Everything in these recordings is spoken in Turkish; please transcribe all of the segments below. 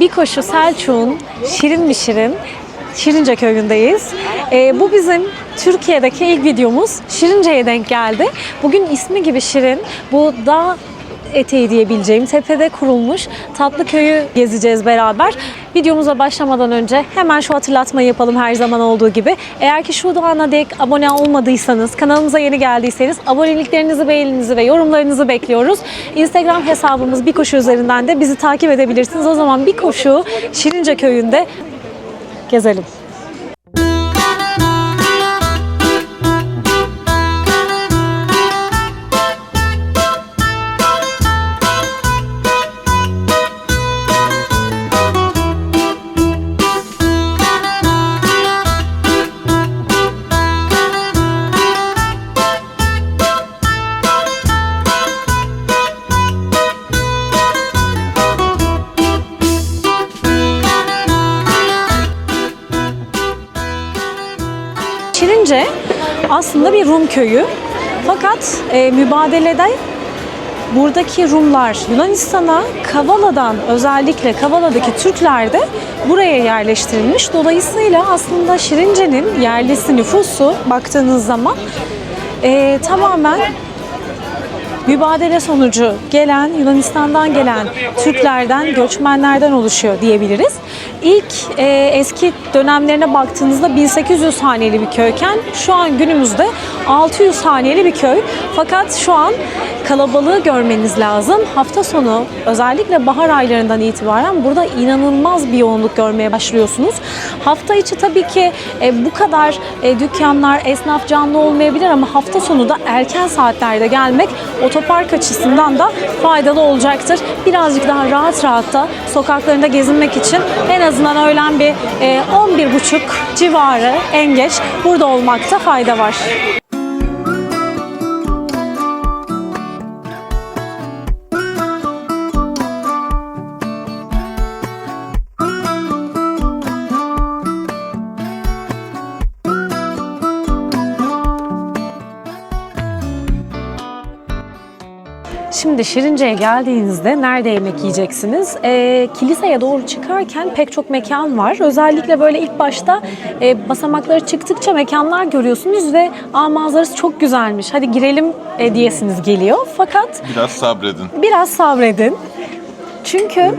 bir koşu Selçuk'un şirin mi şirin Şirince köyündeyiz. Ee, bu bizim Türkiye'deki ilk videomuz. Şirince'ye denk geldi. Bugün ismi gibi şirin. Bu dağ eteği diyebileceğim tepede kurulmuş tatlı köyü gezeceğiz beraber. Videomuza başlamadan önce hemen şu hatırlatmayı yapalım her zaman olduğu gibi. Eğer ki şu ana dek abone olmadıysanız, kanalımıza yeni geldiyseniz aboneliklerinizi, beğeninizi ve yorumlarınızı bekliyoruz. Instagram hesabımız bir koşu üzerinden de bizi takip edebilirsiniz. O zaman bir koşu Şirince köyünde gezelim. Köyü. Fakat e, mübadelede buradaki Rumlar Yunanistan'a Kavala'dan özellikle Kavala'daki Türkler de buraya yerleştirilmiş. Dolayısıyla aslında Şirince'nin yerlisi nüfusu baktığınız zaman e, tamamen mübadele sonucu gelen Yunanistan'dan gelen Türklerden, göçmenlerden oluşuyor diyebiliriz. İlk e, eski dönemlerine baktığınızda 1800 haneli bir köyken şu an günümüzde 600 haneli bir köy. Fakat şu an kalabalığı görmeniz lazım. Hafta sonu özellikle bahar aylarından itibaren burada inanılmaz bir yoğunluk görmeye başlıyorsunuz. Hafta içi tabii ki e, bu kadar e, dükkanlar, esnaf canlı olmayabilir ama hafta sonu da erken saatlerde gelmek otopark açısından da faydalı olacaktır. Birazcık daha rahat rahat da sokaklarında gezinmek için en azından öğlen bir e, 11.30 civarı en geç burada olmakta fayda var. Şimdi Şirince'ye geldiğinizde nerede yemek yiyeceksiniz? Ee, kiliseye doğru çıkarken pek çok mekan var. Özellikle böyle ilk başta e, basamakları çıktıkça mekanlar görüyorsunuz ve Aa, manzarası çok güzelmiş. Hadi girelim e, diyesiniz geliyor. Fakat Biraz sabredin. biraz sabredin. Çünkü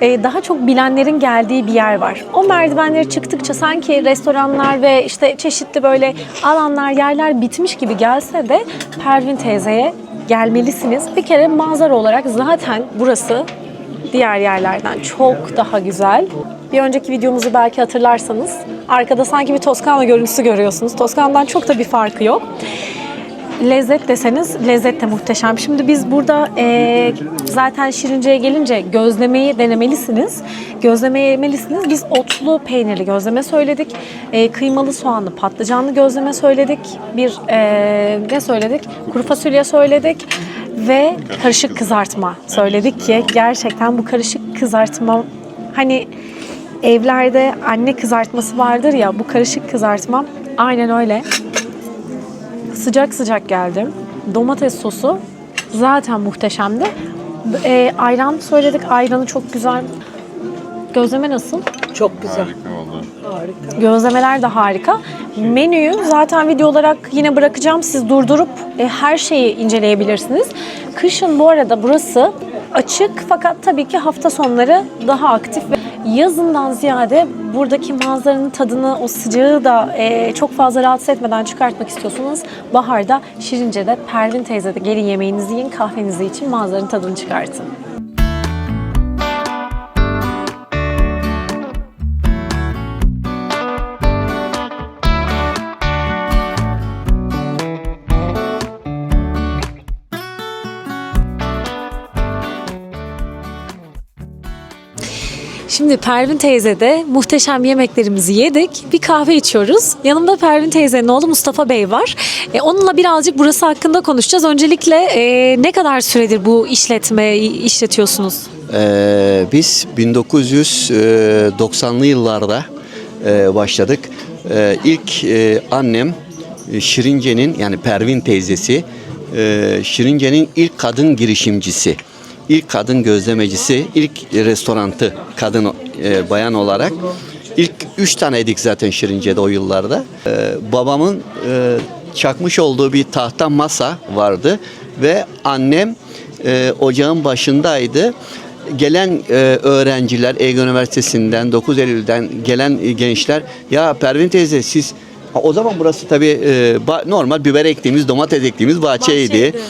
e, daha çok bilenlerin geldiği bir yer var. O merdivenleri çıktıkça sanki restoranlar ve işte çeşitli böyle alanlar, yerler bitmiş gibi gelse de Pervin teyzeye gelmelisiniz. Bir kere manzara olarak zaten burası diğer yerlerden çok daha güzel. Bir önceki videomuzu belki hatırlarsanız arkada sanki bir Toskana görüntüsü görüyorsunuz. Toskana'dan çok da bir farkı yok. Lezzet deseniz lezzet de muhteşem. Şimdi biz burada e, zaten Şirince'ye gelince gözlemeyi denemelisiniz. Gözleme yemelisiniz. Biz otlu peynirli gözleme söyledik. E, kıymalı soğanlı patlıcanlı gözleme söyledik. Bir e, ne söyledik? Kuru fasulye söyledik. Ve karışık kızartma söyledik ki gerçekten bu karışık kızartma hani evlerde anne kızartması vardır ya bu karışık kızartma aynen öyle sıcak sıcak geldi. Domates sosu zaten muhteşemdi. E, ayran söyledik. Ayranı çok güzel. Gözleme nasıl? Çok güzel. Harika oldu. Gözlemeler de harika. Menüyü zaten video olarak yine bırakacağım. Siz durdurup e, her şeyi inceleyebilirsiniz. Kışın bu arada burası açık fakat tabii ki hafta sonları daha aktif ve yazından ziyade buradaki manzaranın tadını, o sıcağı da e, çok fazla rahatsız etmeden çıkartmak istiyorsanız baharda Şirince'de Pervin teyzede gelin yemeğinizi yiyin, kahvenizi için manzaranın tadını çıkartın. Şimdi Pervin teyzede muhteşem yemeklerimizi yedik. Bir kahve içiyoruz. Yanımda Pervin teyzenin oğlu Mustafa Bey var. E, onunla birazcık burası hakkında konuşacağız. Öncelikle e, ne kadar süredir bu işletme işletiyorsunuz? Ee, biz 1990'lı yıllarda e, başladık. Ee, ilk e, annem e, Şirince'nin yani Pervin teyzesi e, Şirince'nin ilk kadın girişimcisi. İlk kadın gözlemecisi, ilk restorantı kadın e, bayan olarak. İlk üç taneydik zaten Şirince'de o yıllarda. E, babamın e, çakmış olduğu bir tahta masa vardı ve annem e, ocağın başındaydı. Gelen e, öğrenciler Ege Üniversitesi'nden 9 Eylül'den gelen gençler ya Pervin teyze siz o zaman burası tabii e, normal biber ektiğimiz, domates ektiğimiz bahçeydi. Bahçeydi.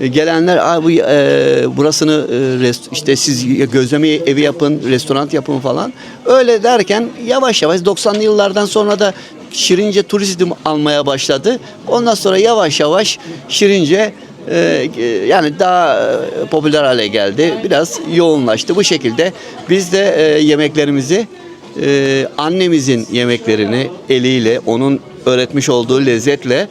E, Gelenler abi e, burasını e, rest- işte siz gözleme evi yapın, restoran yapın falan. Öyle derken yavaş yavaş 90'lı yıllardan sonra da Şirince turizm almaya başladı. Ondan sonra yavaş yavaş Şirince e, e, yani daha e, popüler hale geldi. Biraz yoğunlaştı. Bu şekilde biz de e, yemeklerimizi e, annemizin yemeklerini eliyle onun öğretmiş olduğu lezzetle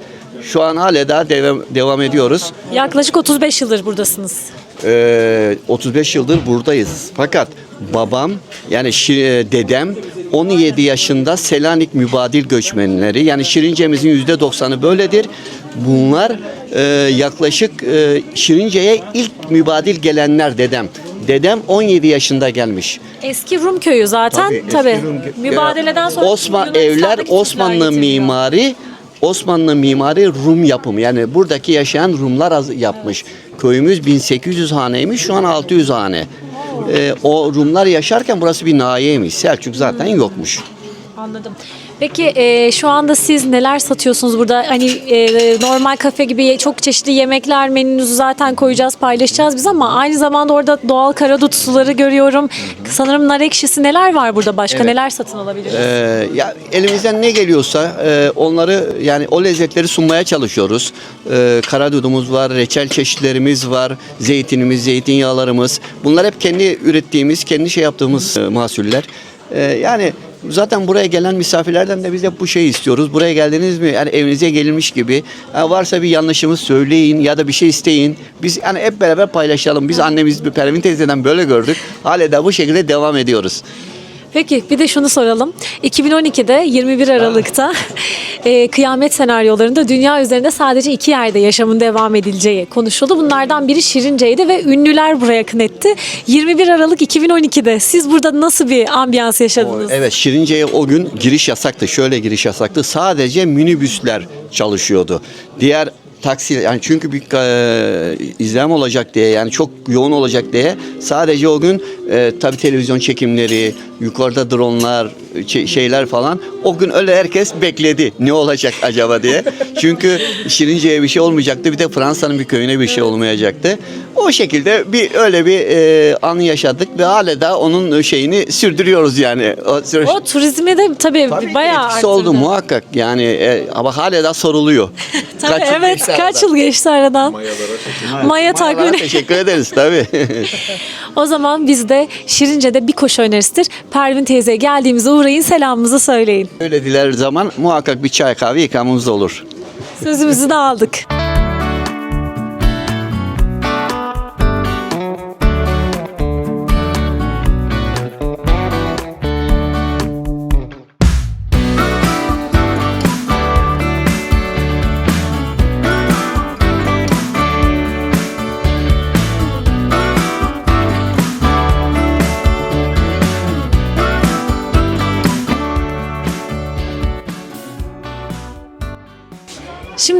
şu an hala daha devam, devam ediyoruz. Yaklaşık 35 yıldır buradasınız. Ee, 35 yıldır buradayız. Fakat babam yani Şi- dedem 17 yaşında Selanik mübadil göçmenleri yani Şirince'mizin %90'ı böyledir. Bunlar e, yaklaşık e, Şirince'ye ilk mübadil gelenler dedem. Dedem 17 yaşında gelmiş. Eski Rum köyü zaten Tabii, tabii. Rum- Mübadeleden sonra Osman evler Osmanlı mimari Osmanlı mimari Rum yapımı. Yani buradaki yaşayan Rumlar yapmış. Köyümüz 1800 haneymiş. Şu an 600 hane. Ee, o Rumlar yaşarken burası bir nahiyeymiş. Selçuk zaten yokmuş. Anladım. Peki e, şu anda siz neler satıyorsunuz burada? Hani e, normal kafe gibi çok çeşitli yemekler menünüzü zaten koyacağız, paylaşacağız biz ama aynı zamanda orada doğal karadut suları görüyorum. Sanırım nar ekşisi neler var burada başka? Evet. Neler satın alabiliriz? Ee, ya elimizden ne geliyorsa e, onları yani o lezzetleri sunmaya çalışıyoruz. Ee, karadudumuz var, reçel çeşitlerimiz var, zeytinimiz, zeytinyağlarımız. Bunlar hep kendi ürettiğimiz, kendi şey yaptığımız e, mahsuller. Ee, yani zaten buraya gelen misafirlerden de biz hep bu şeyi istiyoruz. Buraya geldiniz mi? Yani evinize gelmiş gibi. Ha, varsa bir yanlışımız söyleyin ya da bir şey isteyin. Biz yani hep beraber paylaşalım. Biz annemiz Pervin teyzeden böyle gördük. Hala da bu şekilde devam ediyoruz. Peki bir de şunu soralım. 2012'de 21 Aralık'ta e, kıyamet senaryolarında dünya üzerinde sadece iki yerde yaşamın devam edileceği konuşuldu. Bunlardan biri Şirince'ydi ve ünlüler buraya akın etti. 21 Aralık 2012'de siz burada nasıl bir ambiyans yaşadınız? Evet Şirince'ye o gün giriş yasaktı. Şöyle giriş yasaktı. Sadece minibüsler çalışıyordu. Diğer taksi yani çünkü bir e, izlem olacak diye yani çok yoğun olacak diye sadece o gün e, tabii televizyon çekimleri, yukarıda dronlar, çe- şeyler falan o gün öyle herkes bekledi. Ne olacak acaba diye. Çünkü Şirince'ye bir şey olmayacaktı. Bir de Fransa'nın bir köyüne bir şey olmayacaktı. O şekilde bir öyle bir e, anı yaşadık ve hala da onun şeyini sürdürüyoruz yani. O, süreç- O turizmi de tabii, Tabii ki bayağı etkisi arttırdı. oldu muhakkak yani e, ama hala da soruluyor. Tabii Kaç yıl evet geçti kaç aradan? yıl geçti aradan. Maya Mayalara takvimi. teşekkür ederiz tabii. O zaman biz de Şirince'de bir koşu önerisidir. Pervin teyzeye geldiğimizde uğrayın selamımızı söyleyin. Öyle diler zaman muhakkak bir çay kahve ikramımız olur. Sözümüzü de aldık.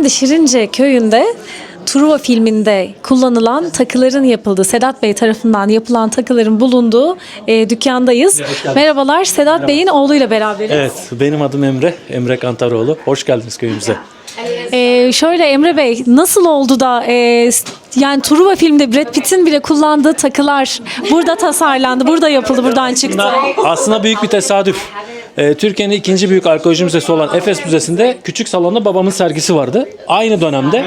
Şimdi Şirince köyünde Truva filminde kullanılan takıların yapıldığı, Sedat Bey tarafından yapılan takıların bulunduğu e, dükkandayız. Merhabalar, Sedat Bey'in oğluyla beraberiz. Evet, benim adım Emre, Emre Kantaroğlu. Hoş geldiniz köyümüze. E, şöyle Emre Bey, nasıl oldu da e, yani Truva filmde Brad Pitt'in bile kullandığı takılar burada tasarlandı, burada yapıldı, buradan çıktı? Aslında, aslında büyük bir tesadüf. Ee, Türkiye'nin ikinci büyük arkeoloji müzesi olan Efes Müzesi'nde küçük salonda babamın sergisi vardı. Aynı dönemde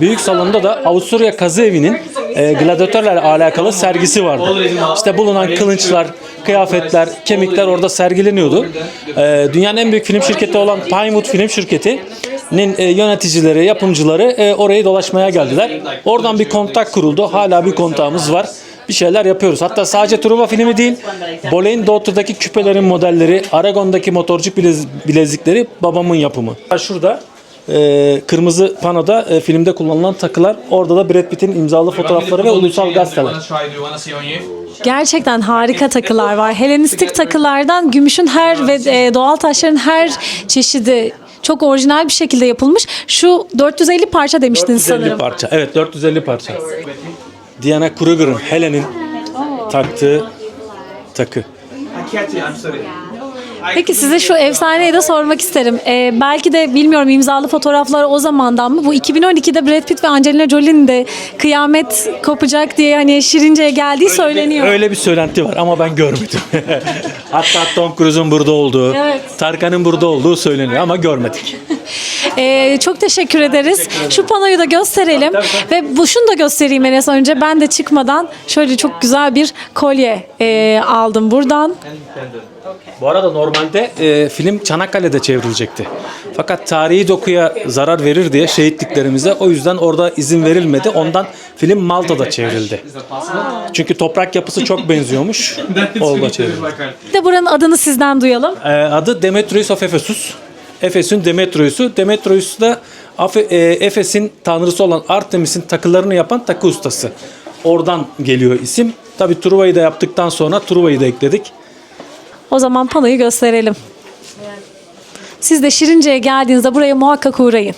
büyük salonda da Avusturya Kazı Evi'nin e, gladyatörlerle alakalı sergisi vardı. İşte bulunan kılınçlar, kıyafetler, kemikler orada sergileniyordu. Ee, dünyanın en büyük film şirketi olan Pinewood Film Şirketi'nin e, yöneticileri, yapımcıları e, orayı dolaşmaya geldiler. Oradan bir kontak kuruldu. Hala bir kontağımız var. Bir şeyler yapıyoruz. Hatta sadece Truva filmi değil, Boleyn Daughter'daki küpelerin modelleri, Aragon'daki motorcu bilez- bilezikleri babamın yapımı. Şurada e, kırmızı panoda e, filmde kullanılan takılar. Orada da Brad Pitt'in imzalı fotoğrafları ve ulusal gazeteler. Gerçekten harika takılar var. Helenistik takılardan gümüşün her ve e, doğal taşların her çeşidi çok orijinal bir şekilde yapılmış. Şu 450 parça demiştin 450 sanırım. parça. Evet 450 parça. Diana Kruger'ın Helen'in taktığı takı. Peki size şu efsaneyi de sormak isterim. Ee, belki de bilmiyorum imzalı fotoğraflar o zamandan mı? Bu 2012'de Brad Pitt ve Angelina Jolie'nin de kıyamet kopacak diye hani Şirince'ye geldiği söyleniyor. Öyle bir söylenti var ama ben görmedim. Hatta Tom Cruise'un burada olduğu, Evet. Tarkan'ın burada olduğu söyleniyor ama görmedik. Ee, çok teşekkür ederiz. Şu panoyu da gösterelim. Ve bu şunu da göstereyim Enes önce. Ben de çıkmadan şöyle çok güzel bir kolye e, aldım buradan. Bu arada normalde e, film Çanakkale'de çevrilecekti. Fakat tarihi dokuya zarar verir diye şehitliklerimize o yüzden orada izin verilmedi. Ondan film Malta'da çevrildi. Çünkü toprak yapısı çok benziyormuş. Orada çevrildi. Bir de buranın adını sizden duyalım. E, adı Demetrius of Ephesus. Efes'in Demetrius'u. Demetrius da Afe- e, Efes'in tanrısı olan Artemis'in takılarını yapan takı ustası. Oradan geliyor isim. Tabi Truva'yı da yaptıktan sonra Truva'yı da ekledik. O zaman panoyu gösterelim. Siz de Şirince'ye geldiğinizde buraya muhakkak uğrayın.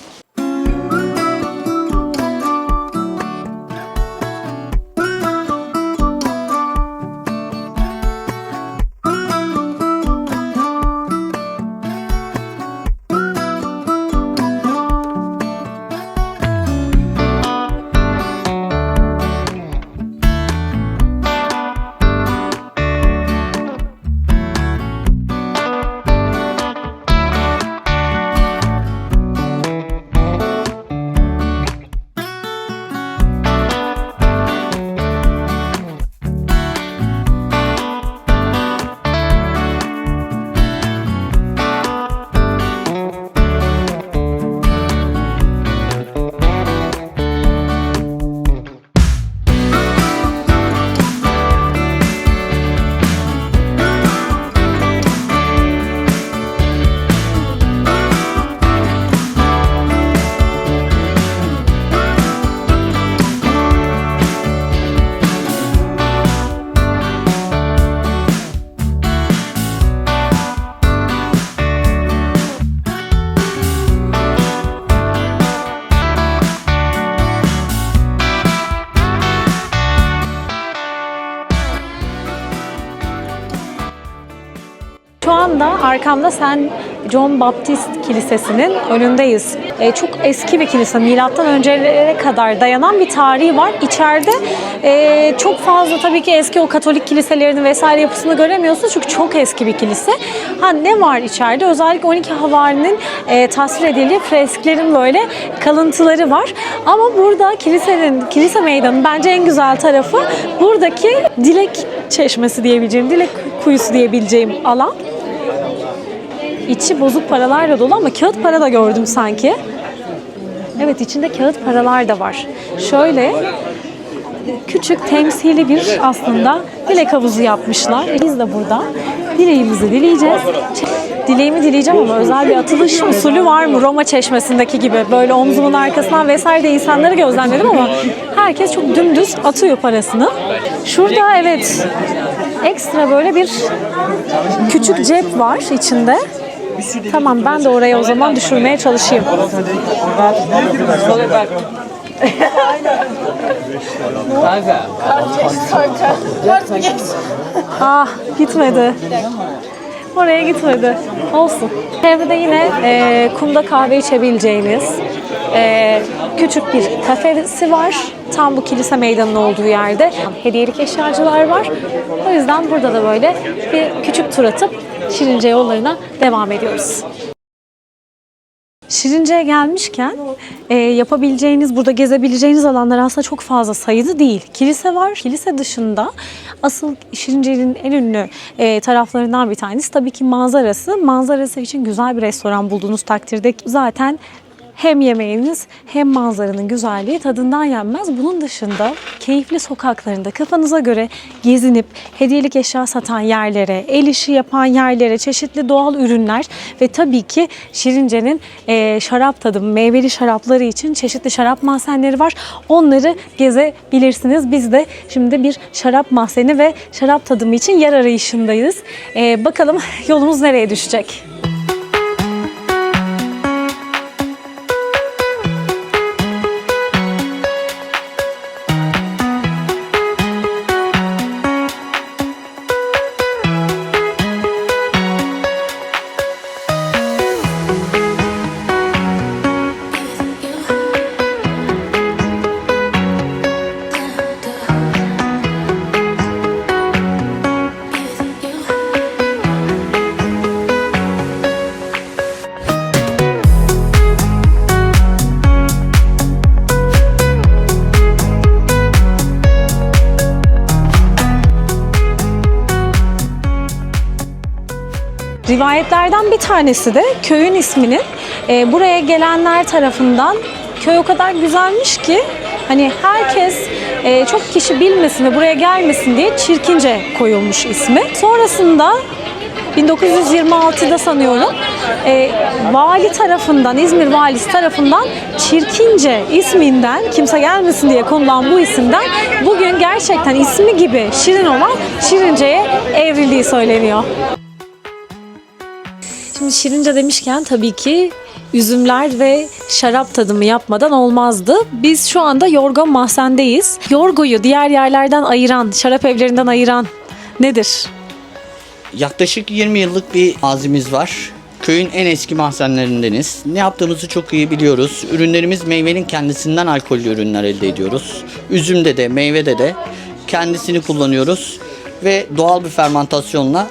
Arkamda Sen John Baptist Kilisesi'nin önündeyiz. E, çok eski bir kilise. Milattan öncelere kadar dayanan bir tarihi var. İçeride e, çok fazla tabii ki eski o Katolik kiliselerinin vesaire yapısını göremiyorsunuz çünkü çok eski bir kilise. Ha ne var içeride? Özellikle 12 havarinin e, tasvir edildiği fresklerin böyle kalıntıları var. Ama burada kilisenin kilise meydanının bence en güzel tarafı buradaki dilek çeşmesi diyebileceğim, dilek kuyusu diyebileceğim alan. İçi bozuk paralarla dolu ama kağıt para da gördüm sanki. Evet içinde kağıt paralar da var. Şöyle küçük temsili bir aslında dilek havuzu yapmışlar. Biz de burada dileğimizi dileyeceğiz. Dileğimi dileyeceğim ama özel bir atılış usulü var mı Roma çeşmesindeki gibi? Böyle omzumun arkasından vesaire de insanları gözlemledim ama herkes çok dümdüz atıyor parasını. Şurada evet ekstra böyle bir küçük cep var içinde. Tamam ben de oraya o zaman düşürmeye çalışayım. Ah gitmedi. Oraya gitmedi. Olsun. Evde de yine e, kumda kahve içebileceğiniz e, küçük bir kafesi var. Tam bu kilise meydanının olduğu yerde. Hediyelik eşyacılar var. O yüzden burada da böyle bir küçük tur atıp Şirince yollarına devam ediyoruz. Şirince'ye gelmişken e, yapabileceğiniz, burada gezebileceğiniz alanlar aslında çok fazla sayıda değil. Kilise var. Kilise dışında asıl Şirince'nin en ünlü e, taraflarından bir tanesi tabii ki manzarası. Manzarası için güzel bir restoran bulduğunuz takdirde zaten hem yemeğiniz hem manzaranın güzelliği tadından yenmez. Bunun dışında keyifli sokaklarında kafanıza göre gezinip hediyelik eşya satan yerlere, el işi yapan yerlere, çeşitli doğal ürünler ve tabii ki Şirince'nin eee, şarap tadımı, meyveli şarapları için çeşitli şarap mahzenleri var. Onları gezebilirsiniz. Biz de şimdi bir şarap mahzeni ve şarap tadımı için yer arayışındayız. Eee, bakalım yolumuz nereye düşecek? Rivayetlerden bir tanesi de köyün isminin e, buraya gelenler tarafından köy o kadar güzelmiş ki hani herkes e, çok kişi bilmesin ve buraya gelmesin diye çirkince koyulmuş ismi. Sonrasında 1926'da sanıyorum e, vali tarafından, İzmir valisi tarafından Çirkince isminden kimse gelmesin diye konulan bu isimden bugün gerçekten ismi gibi şirin olan Şirince'ye evrildiği söyleniyor. Şimdi Şirince demişken tabii ki üzümler ve şarap tadımı yapmadan olmazdı. Biz şu anda Yorgo Mahzen'deyiz. Yorgo'yu diğer yerlerden ayıran, şarap evlerinden ayıran nedir? Yaklaşık 20 yıllık bir mazimiz var. Köyün en eski mahzenlerindeniz. Ne yaptığımızı çok iyi biliyoruz. Ürünlerimiz meyvenin kendisinden alkollü ürünler elde ediyoruz. Üzümde de meyvede de kendisini kullanıyoruz. Ve doğal bir fermentasyonla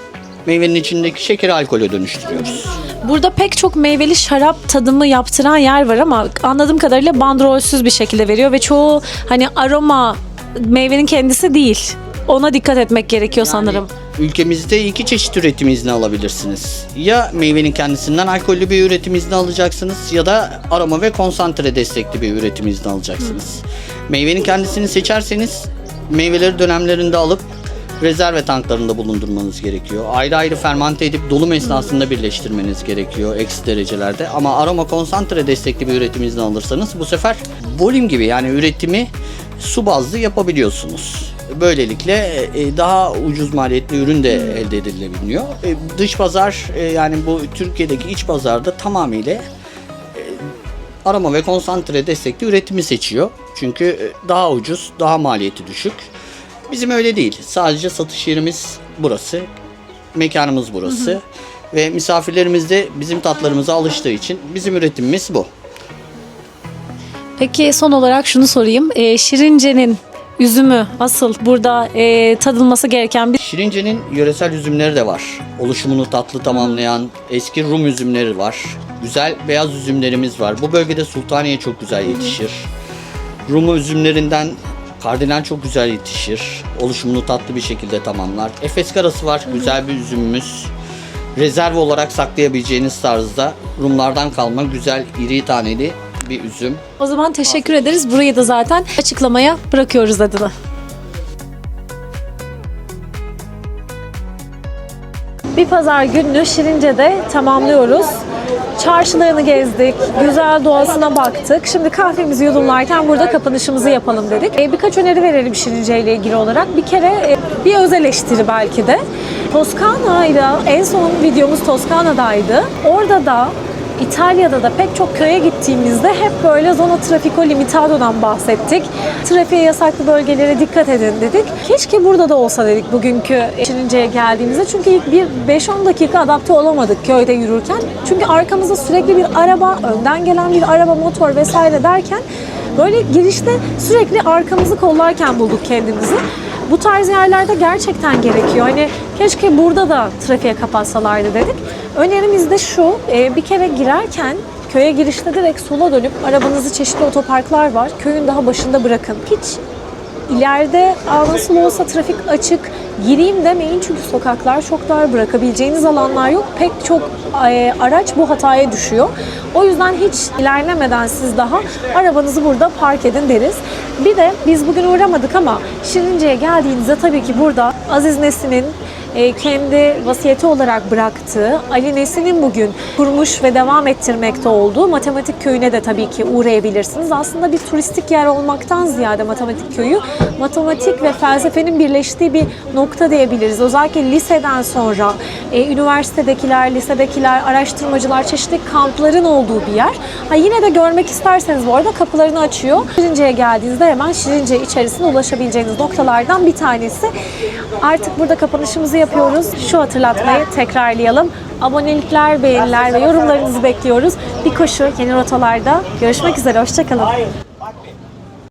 meyvenin içindeki şekeri alkole dönüştürüyoruz. Burada pek çok meyveli şarap tadımı yaptıran yer var ama anladığım kadarıyla bandrolsüz bir şekilde veriyor ve çoğu hani aroma meyvenin kendisi değil. Ona dikkat etmek gerekiyor sanırım. Ülkemizde iki çeşit üretim izni alabilirsiniz. Ya meyvenin kendisinden alkollü bir üretim izni alacaksınız ya da aroma ve konsantre destekli bir üretim izni alacaksınız. Meyvenin kendisini seçerseniz meyveleri dönemlerinde alıp rezerve tanklarında bulundurmanız gerekiyor. Ayrı ayrı fermante edip dolum esnasında birleştirmeniz gerekiyor eksi derecelerde. Ama aroma konsantre destekli bir üretim izni alırsanız bu sefer volüm gibi yani üretimi su bazlı yapabiliyorsunuz. Böylelikle e, daha ucuz maliyetli ürün de elde edilebiliyor. E, Dış pazar e, yani bu Türkiye'deki iç pazarda tamamıyla e, arama ve konsantre destekli üretimi seçiyor. Çünkü e, daha ucuz, daha maliyeti düşük. Bizim öyle değil. Sadece satış yerimiz burası. Mekanımız burası. Ve misafirlerimiz de bizim tatlarımıza alıştığı için bizim üretimimiz bu. Peki son olarak şunu sorayım. Ee, Şirince'nin üzümü asıl burada e, tadılması gereken bir Şirince'nin yöresel üzümleri de var. Oluşumunu tatlı tamamlayan eski Rum üzümleri var. Güzel beyaz üzümlerimiz var. Bu bölgede sultaniye çok güzel yetişir. Rum üzümlerinden kardinal çok güzel yetişir. Oluşumunu tatlı bir şekilde tamamlar. Efes karası var. Güzel bir üzümümüz. Rezerv olarak saklayabileceğiniz tarzda Rumlardan kalma güzel iri taneli bir üzüm. O zaman teşekkür ederiz. Burayı da zaten açıklamaya bırakıyoruz adını. Bir pazar gününü Şirince'de tamamlıyoruz. Çarşılarını gezdik, güzel doğasına baktık. Şimdi kahvemizi yudumlarken burada kapanışımızı yapalım dedik. E, birkaç öneri verelim Şirince ile ilgili olarak. Bir kere e, bir öz eleştiri belki de. Toskana ile en son videomuz Toskana'daydı. Orada da İtalya'da da pek çok köye gittiğimizde hep böyle zona trafiko limitado'dan bahsettik. Trafiğe yasaklı bölgelere dikkat edin dedik. Keşke burada da olsa dedik bugünkü Şirince'ye geldiğimizde. Çünkü ilk bir 5-10 dakika adapte olamadık köyde yürürken. Çünkü arkamızda sürekli bir araba, önden gelen bir araba, motor vesaire derken böyle girişte sürekli arkamızı kollarken bulduk kendimizi. Bu tarz yerlerde gerçekten gerekiyor. Hani keşke burada da trafiğe kapatsalardı dedik. Önerimiz de şu, e, bir kere girerken köye girişte direkt sola dönüp arabanızı çeşitli otoparklar var. Köyün daha başında bırakın. Hiç ileride nasıl olsa trafik açık gireyim demeyin çünkü sokaklar çok dar bırakabileceğiniz alanlar yok. Pek çok e, araç bu hataya düşüyor. O yüzden hiç ilerlemeden siz daha arabanızı burada park edin deriz. Bir de biz bugün uğramadık ama Şirince'ye geldiğinizde tabii ki burada Aziz Nesin'in kendi vasiyeti olarak bıraktığı, Ali Nesin'in bugün kurmuş ve devam ettirmekte olduğu Matematik Köyü'ne de tabii ki uğrayabilirsiniz. Aslında bir turistik yer olmaktan ziyade Matematik Köyü, matematik ve felsefenin birleştiği bir nokta diyebiliriz. Özellikle liseden sonra e, üniversitedekiler, lisedekiler, araştırmacılar, çeşitli kampların olduğu bir yer. Ha, yine de görmek isterseniz bu arada kapılarını açıyor. Şirince'ye geldiğinizde hemen Şirince içerisine ulaşabileceğiniz noktalardan bir tanesi. Artık burada kapanışımızı yapıyoruz. Şu hatırlatmayı tekrarlayalım. Abonelikler, beğeniler ve yorumlarınızı bekliyoruz. Bir koşu yeni rotalarda. Görüşmek üzere, hoşçakalın.